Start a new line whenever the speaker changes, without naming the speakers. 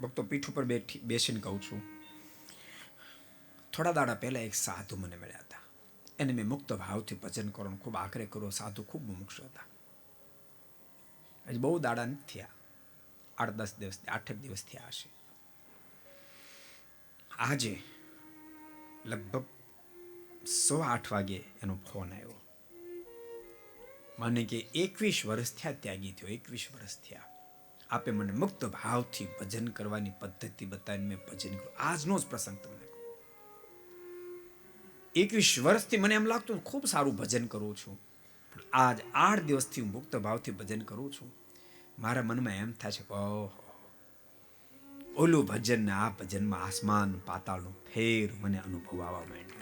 ભક્તો, પીઠ ઉપર બેઠી, બેસીને કહું છું. થોડા દાડા પહેલાં એક સાધુ મને મળ્યા હતા. એને મેં મુક્ત ભાવથી ભજન કરવાનું ખૂબ આખરે કર્યો. સાધુ ખૂબ મુક્ષ હતા. આજે બહુ દાડા નથી થયા. આઠ, દસ દિવસ, આઠેક દિવસ થયા હશે. આજે લગભગ સો આઠ વાગે એનો ફોન આવ્યો. મને કે એકવીસ વર્ષ થયા ત્યાગી થયો, એકવીસ વર્ષ થયા. આપે મને મુક્ત ભાવથી ભજન કરવાની પદ્ધતિ બતાવીને મેં ભજન કર્યું. આજનો જ પ્રસંગ તમને એકવીસ વર્ષથી મને એમ લાગતું ખૂબ સારું ભજન કરું છું. પણ આજ આઠ દિવસથી હું મુક્ત ભાવથી ભજન કરું છું. મારા મનમાં એમ થાય છે ઓહો. ઓલું ભજન ને આ ભજનમાં આસમાન, પાતાળનો ફેર મને અનુભવ આવવા માંડ્યો.